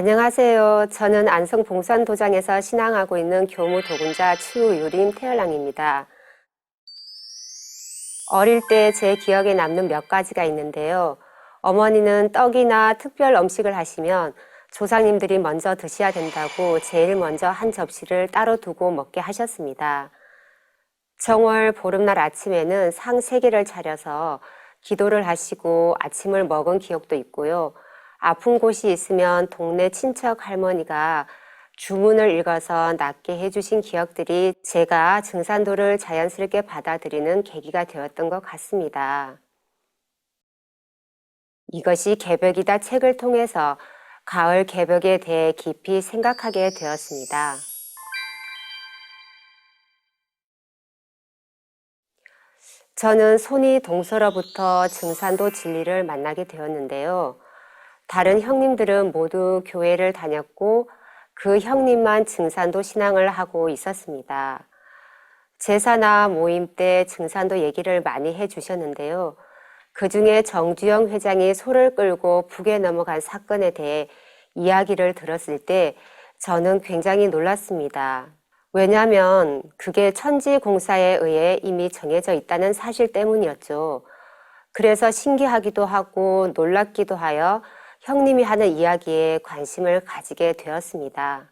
안녕하세요. 저는 안성 봉산도장에서 신앙하고 있는 교무 도군자 추유림 태열랑입니다. 어릴 때 제 기억에 남는 몇 가지가 있는데요. 어머니는 떡이나 특별 음식을 하시면 조상님들이 먼저 드셔야 된다고 제일 먼저 한 접시를 따로 두고 먹게 하셨습니다. 정월 보름날 아침에는 상 세 개를 차려서 기도를 하시고 아침을 먹은 기억도 있고요. 아픈 곳이 있으면 동네 친척 할머니가 주문을 읽어서 낫게 해주신 기억들이 제가 증산도를 자연스럽게 받아들이는 계기가 되었던 것 같습니다. 이것이 개벽이다 책을 통해서 가을 개벽에 대해 깊이 생각하게 되었습니다. 저는 손이 동서로부터 증산도 진리를 만나게 되었는데요. 다른 형님들은 모두 교회를 다녔고 그 형님만 증산도 신앙을 하고 있었습니다. 제사나 모임 때 증산도 얘기를 많이 해 주셨는데요. 그 중에 정주영 회장이 소를 끌고 북에 넘어간 사건에 대해 이야기를 들었을 때 저는 굉장히 놀랐습니다. 왜냐하면 그게 천지 공사에 의해 이미 정해져 있다는 사실 때문이었죠. 그래서 신기하기도 하고 놀랍기도 하여 형님이 하는 이야기에 관심을 가지게 되었습니다.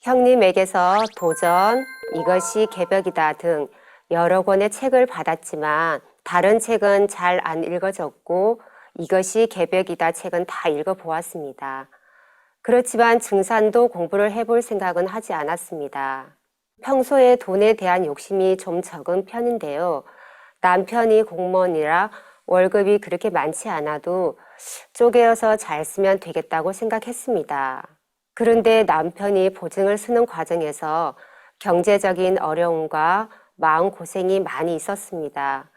형님에게서 도전, 이것이 개벽이다 등 여러 권의 책을 받았지만 다른 책은 잘 안 읽어졌고 이것이 개벽이다 책은 다 읽어보았습니다. 그렇지만 증산도 공부를 해볼 생각은 하지 않았습니다. 평소에 돈에 대한 욕심이 좀 적은 편인데요. 남편이 공무원이라 월급이 그렇게 많지 않아도 쪼개어서 잘 쓰면 되겠다고 생각했습니다. 그런데 남편이 보증을 쓰는 과정에서 경제적인 어려움과 마음고생이 많이 있었습니다.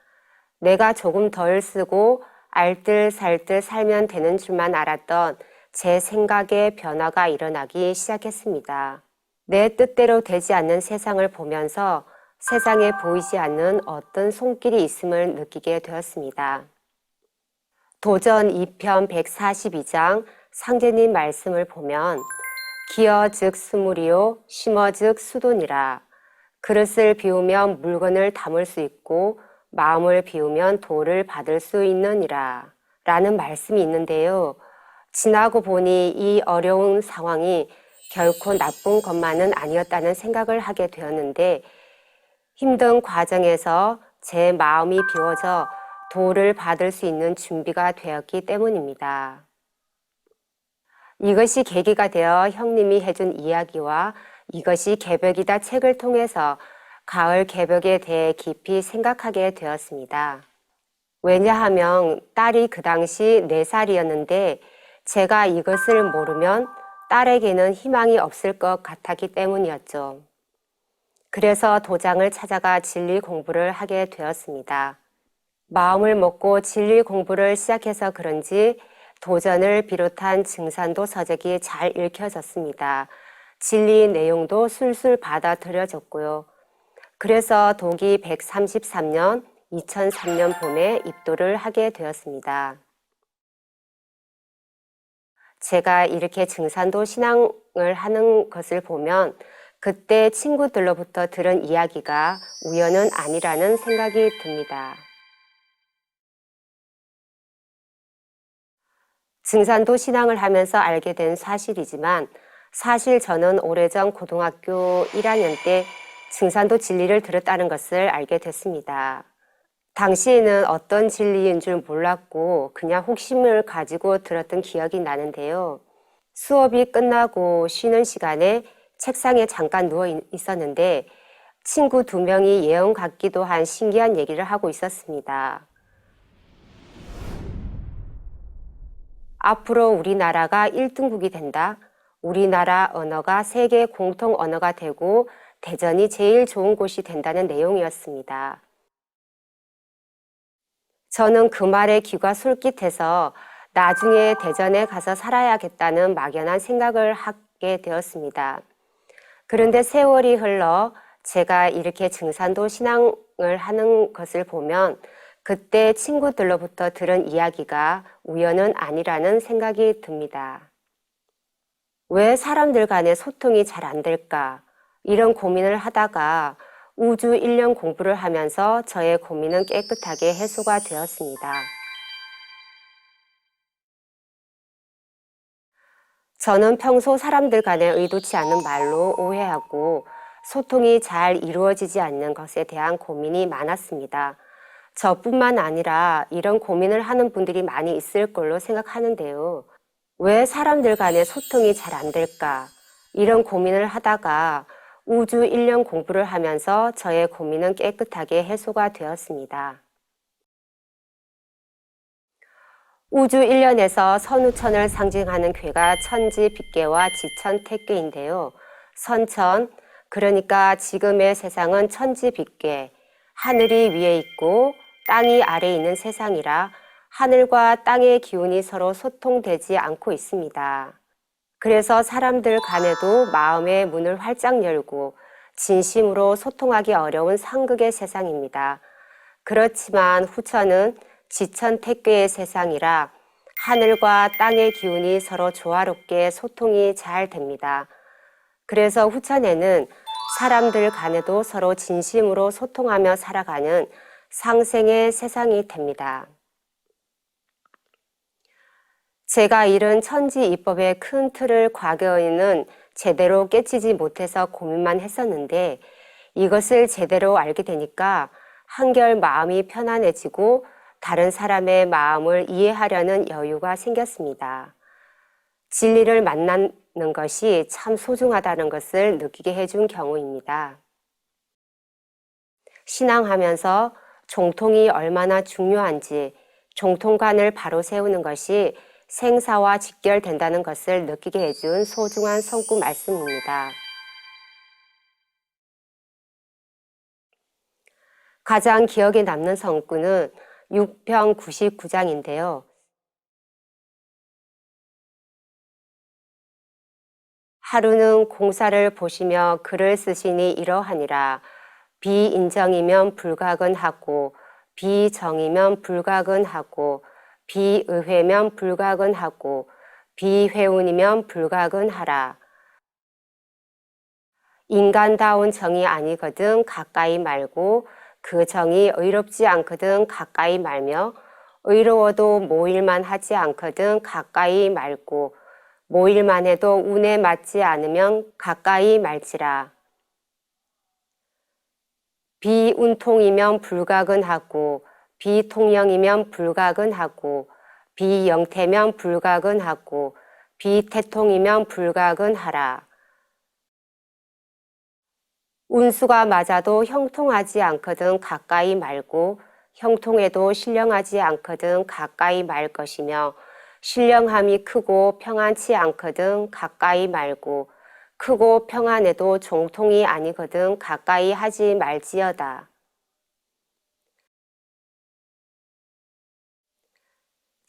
내가 조금 덜 쓰고 알뜰살뜰 살면 되는 줄만 알았던 제 생각의 변화가 일어나기 시작했습니다. 내 뜻대로 되지 않는 세상을 보면서 세상에 보이지 않는 어떤 손길이 있음을 느끼게 되었습니다. 도전 2편 142장 상제님 말씀을 보면 기어 즉 스물이요 심어 즉 수돈이라 그릇을 비우면 물건을 담을 수 있고 마음을 비우면 돌을 받을 수 있느니라 라는 말씀이 있는데요. 지나고 보니 이 어려운 상황이 결코 나쁜 것만은 아니었다는 생각을 하게 되었는데 힘든 과정에서 제 마음이 비워져 도를 받을 수 있는 준비가 되었기 때문입니다. 이것이 계기가 되어 형님이 해준 이야기와 이것이 개벽이다 책을 통해서 가을 개벽에 대해 깊이 생각하게 되었습니다. 왜냐하면 딸이 그 당시 4살이었는데 제가 이것을 모르면 딸에게는 희망이 없을 것 같았기 때문이었죠. 그래서 도장을 찾아가 진리 공부를 하게 되었습니다. 마음을 먹고 진리 공부를 시작해서 그런지 도전을 비롯한 증산도 서적이 잘 읽혀졌습니다. 진리 내용도 술술 받아들여졌고요. 그래서 독이 133년 2003년 봄에 입도를 하게 되었습니다. 제가 이렇게 증산도 신앙을 하는 것을 보면 그때 친구들로부터 들은 이야기가 우연은 아니라는 생각이 듭니다. 증산도 신앙을 하면서 알게 된 사실이지만 사실 저는 오래전 고등학교 1학년 때 증산도 진리를 들었다는 것을 알게 됐습니다. 당시에는 어떤 진리인 줄 몰랐고 그냥 혹심을 가지고 들었던 기억이 나는데요. 수업이 끝나고 쉬는 시간에 책상에 잠깐 누워 있었는데 친구 두 명이 예언 같기도 한 신기한 얘기를 하고 있었습니다. 앞으로 우리나라가 1등국이 된다. 우리나라 언어가 세계 공통 언어가 되고 대전이 제일 좋은 곳이 된다는 내용이었습니다. 저는 그 말에 귀가 솔깃해서 나중에 대전에 가서 살아야겠다는 막연한 생각을 하게 되었습니다. 그런데 세월이 흘러 제가 이렇게 증산도 신앙을 하는 것을 보면 그때 친구들로부터 들은 이야기가 우연은 아니라는 생각이 듭니다. 왜 사람들 간의 소통이 잘 안 될까? 이런 고민을 하다가 우주 1년 공부를 하면서 저의 고민은 깨끗하게 해소가 되었습니다. 저는 평소 사람들 간에 의도치 않은 말로 오해하고 소통이 잘 이루어지지 않는 것에 대한 고민이 많았습니다. 저뿐만 아니라 이런 고민을 하는 분들이 많이 있을 걸로 생각하는데요. 왜 사람들 간의 소통이 잘 안 될까? 이런 고민을 하다가 우주 1년 공부를 하면서 저의 고민은 깨끗하게 해소가 되었습니다. 우주 1년에서 선우천을 상징하는 괴가 천지 빗개와 지천 택괴인데요. 선천, 그러니까 지금의 세상은 천지 빗개, 하늘이 위에 있고 땅이 아래에 있는 세상이라 하늘과 땅의 기운이 서로 소통되지 않고 있습니다. 그래서 사람들 간에도 마음의 문을 활짝 열고 진심으로 소통하기 어려운 상극의 세상입니다. 그렇지만 후천은 지천 택괴의 세상이라 하늘과 땅의 기운이 서로 조화롭게 소통이 잘 됩니다. 그래서 후천에는 사람들 간에도 서로 진심으로 소통하며 살아가는 상생의 세상이 됩니다. 제가 이른 천지 이법의 큰 틀을 과거에는 제대로 깨치지 못해서 고민만 했었는데 이것을 제대로 알게 되니까 한결 마음이 편안해지고 다른 사람의 마음을 이해하려는 여유가 생겼습니다. 진리를 만나는 것이 참 소중하다는 것을 느끼게 해준 경우입니다. 신앙하면서 종통이 얼마나 중요한지 종통관을 바로 세우는 것이 생사와 직결된다는 것을 느끼게 해준 소중한 성구 말씀입니다. 가장 기억에 남는 성구는 6평 99장인데요. 하루는 공사를 보시며 글을 쓰시니 이러하니라. 비인정이면 불가근하고 비정이면 불가근하고 비의회면 불가근하고 비회운이면 불가근하라. 인간다운 정이 아니거든 가까이 말고 그 정이 의롭지 않거든 가까이 말며 의로워도 모일만 하지 않거든 가까이 말고 모일만 해도 운에 맞지 않으면 가까이 말지라. 비운통이면 불가근하고 비통령이면 불가근하고 비영태면 불가근하고 비태통이면 불가근하라. 운수가 맞아도 형통하지 않거든 가까이 말고 형통해도 신령하지 않거든 가까이 말 것이며 신령함이 크고 평안치 않거든 가까이 말고 크고 평안해도 종통이 아니거든 가까이 하지 말지어다.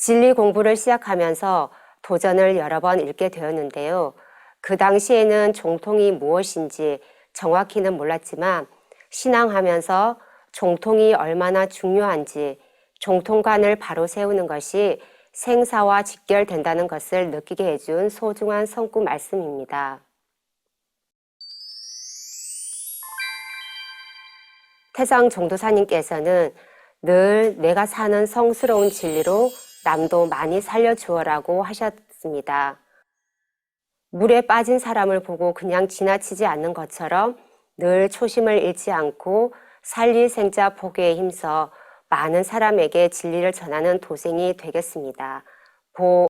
진리 공부를 시작하면서 도전을 여러 번 읽게 되었는데요. 그 당시에는 종통이 무엇인지 정확히는 몰랐지만 신앙하면서 종통이 얼마나 중요한지 종통관을 바로 세우는 것이 생사와 직결된다는 것을 느끼게 해준 소중한 성구 말씀입니다. 태상 종도사님께서는 늘 내가 사는 성스러운 진리로 남도 많이 살려주어라고 하셨습니다. 물에 빠진 사람을 보고 그냥 지나치지 않는 것처럼 늘 초심을 잃지 않고 살릴 생자 포교에 힘써 많은 사람에게 진리를 전하는 도생이 되겠습니다. 보